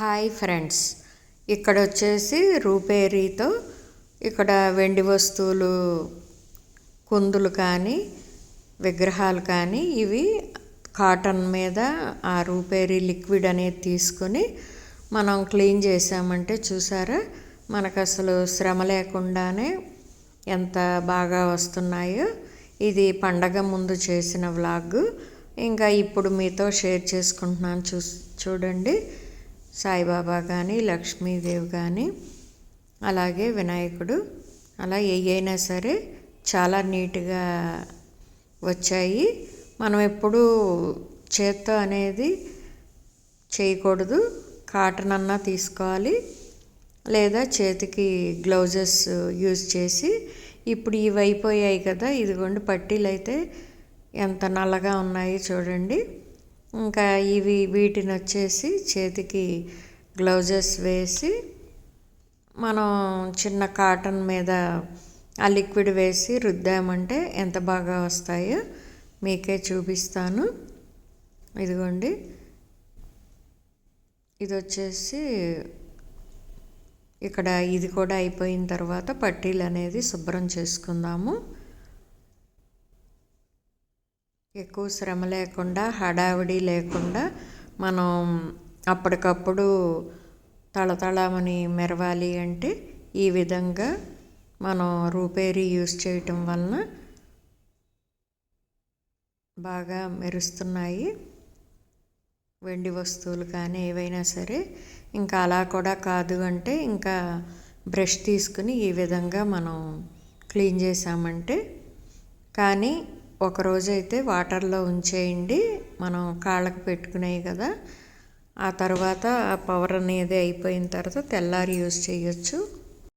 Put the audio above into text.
Hi friends. ఇక్కడ వచ్చేసి రూపేరీతో ఇక్కడ వెండి వస్తువులు కుందులు కానీ విగ్రహాలు కానీ ఇవి కాటన్ మీద ఆ రూపేరీ లిక్విడ్ అనేది తీసుకొని మనం క్లీన్ చేసామంటే చూసారా? మనకు అసలు శ్రమ లేకుండానే ఎంత బాగా వస్తున్నాయో. ఇది పండగ ముందు చేసిన వ్లాగ్. ఇంకా ఇప్పుడు మీతో షేర్ చేసుకుంటున్నాను చూ చూడండి. సాయిబాబా కానీ లక్ష్మీదేవి కానీ అలాగే వినాయకుడు అలా ఏయైనా సరే చాలా నీట్గా వచ్చాయి. మనం ఎప్పుడూ చేత్తో అనేది చేయకూడదు. కాటన్ అన్నా తీసుకోవాలి. లేదా చేతికి గ్లౌజెస్ యూజ్ చేసి ఇప్పుడు ఇవి అయిపోయాయి కదా ఇదిగోండి పట్టీలు అయితే ఎంత నల్లగా ఉన్నాయి చూడండి. ఇంకా ఇవి వీటిని వచ్చేసి చేతికి గ్లౌజెస్ వేసి మనం చిన్న కాటన్ మీద ఆ లిక్విడ్ వేసి రుద్దామంటే ఎంత బాగా వస్తాయో మీకే చూపిస్తాను. ఇదిగోండి. ఇది వచ్చేసి ఇక్కడ ఇది కూడా అయిపోయిన తర్వాత పట్టీలు అనేది శుభ్రం చేసుకుందాము. ఎక్కువ శ్రమ లేకుండా హడావిడి లేకుండా మనం అప్పటికప్పుడు తళతళమని మెరవాలి అంటే ఈ విధంగా మనం రూపేరీ యూస్ చేయటం వలన బాగా మెరుస్తున్నాయి వెండి వస్తువులు కానీ ఏవైనా సరే. ఇంకా అలా కూడా కాదు అంటే ఇంకా బ్రష్ తీసుకుని ఈ విధంగా మనం క్లీన్ చేసామంటే కానీ ఒకరోజు అయితే వాటర్లో ఉంచేయండి. మనం కాళ్ళకు పెట్టుకునేవి కదా. ఆ తర్వాత ఆ పవర్ అనేది అయిపోయిన తర్వాత తెల్లారి యూజ్ చేయొచ్చు.